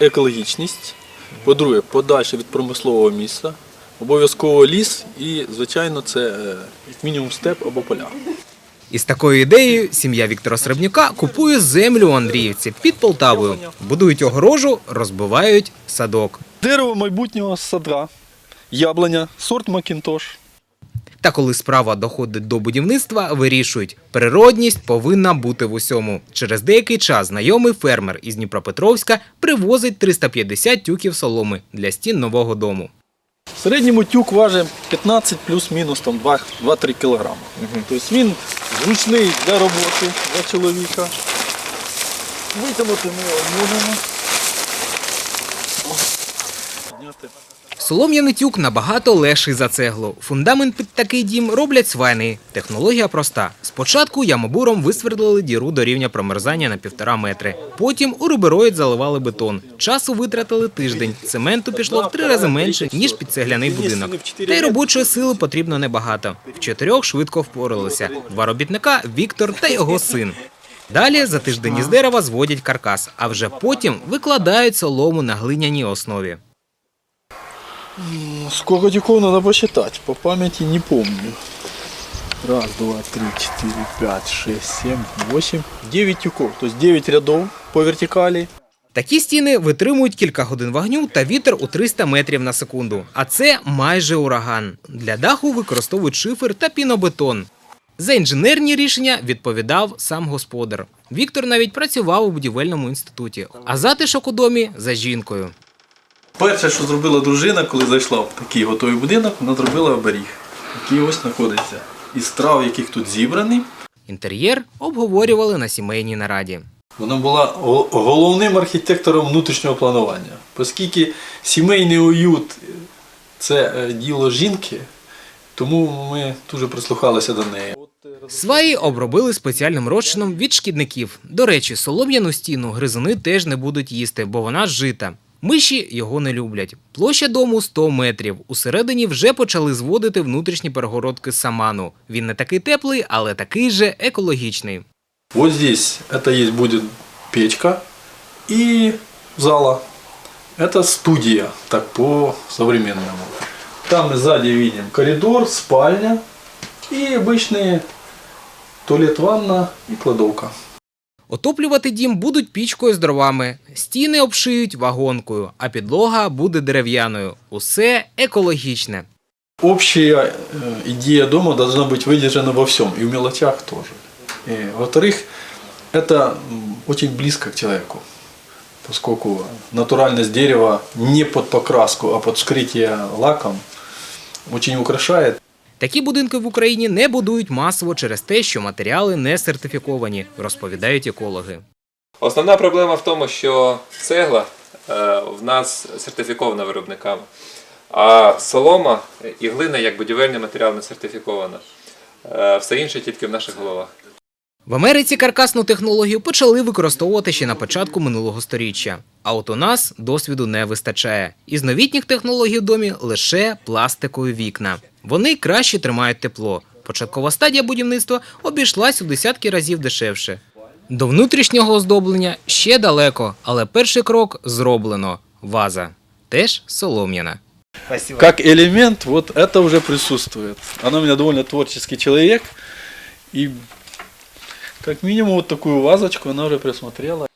Екологічність. По-друге, подальше від промислового місця. Обов'язково ліс і, звичайно, це е, як мінімум степ або поля. Із такою ідеєю сім'я Віктора Сребнюка купує землю у Андріївці під Полтавою. Будують огорожу, розбивають садок. Дерево майбутнього садра, яблуня, сорт Макінтош. Та коли справа доходить до будівництва, вирішують, природність повинна бути в усьому. Через деякий час знайомий фермер із Дніпропетровська привозить 350 тюків соломи для стін нового дому. В середньому тюк важить 15 плюс-мінус 2-3 кг. Тобто він зручний для роботи, для чоловіка. Витягнути ми його можемо. Підняти. Солом'яний тюк набагато легший за цеглу. Фундамент під такий дім роблять свайни. Технологія проста. Спочатку ямобуром висвердлили діру до рівня промерзання на півтора метри. Потім у рубероїд заливали бетон. Часу витратили тиждень. Цементу пішло в три рази менше, ніж під цегляний будинок. Та й робочої сили потрібно небагато. В чотирьох швидко впоралися. Два робітника Віктор та його син. Далі за тиждень із дерева зводять каркас, а вже потім викладають солому на глиняній основі. Сколько тюков надо посчитать? По памяти не помню. Раз, два, три, четыре, пять, шесть, семь, восемь. Девять тюков. То есть 9 рядов по вертикали. Такі стіни витримують кілька годин вогню та вітер у 300 метрів на секунду. А це майже ураган. Для даху використовують шифер та пінобетон. За інженерні рішення відповідав сам господар. Віктор навіть працював у будівельному інституті, а затишок у домі за жінкою. Перше, що зробила дружина, коли зайшла в такий готовий будинок, вона зробила оберіг, який ось знаходиться. Із трав, яких тут зібрані. Інтер'єр обговорювали на сімейній нараді. Вона була головним архітектором внутрішнього планування. Оскільки сімейний уют це е, діло жінки, тому ми дуже прислухалися до неї. Сваї обробили спеціальним розчином від шкідників. До речі, солом'яну стіну гризуни теж не будуть їсти, бо вона зжита. Миші його не люблять. Площа дому 100 метрів. Усередині вже почали зводити внутрішні перегородки з саману. Він не такий теплий, але такий же екологічний. Вот здесь это есть будет печка и зала. Это студия, так по-современному. Там мы сзади видим коридор, спальня и обычные туалет, ванна и кладовка. Отоплювати дім будуть пічкою з дровами, стіни обшиють вагонкою, а підлога буде дерев'яною. Усе екологічне. Общая э, идея дома должна быть выдержана во всем, и в мелочах тоже. И, во-вторых, это м, очень близко к человеку, поскольку натуральность дерева не под покраску, а под вскрытие лаком очень украшает. Такі будинки в Україні не будують масово через те, що матеріали не сертифіковані, розповідають екологи. Основна проблема в тому, що цегла е, в нас сертифікована виробниками, а солома і глина як будівельний матеріал не сертифікована. Е, Все інше тільки в наших головах. В Америці каркасну технологію почали використовувати ще на початку минулого сторіччя. А от у нас досвіду не вистачає. Із новітніх технологій в домі лише пластикові вікна. Вони краще тримають тепло. Початкова стадія будівництва обійшлась у десятки разів дешевше. До внутрішнього оздоблення ще далеко, але перший крок зроблено. Ваза теж солом'яна. Как элемент, вот это уже присутствует. Она у меня довольно творческий человек. Минимум вот такую вазочку она уже присмотрела.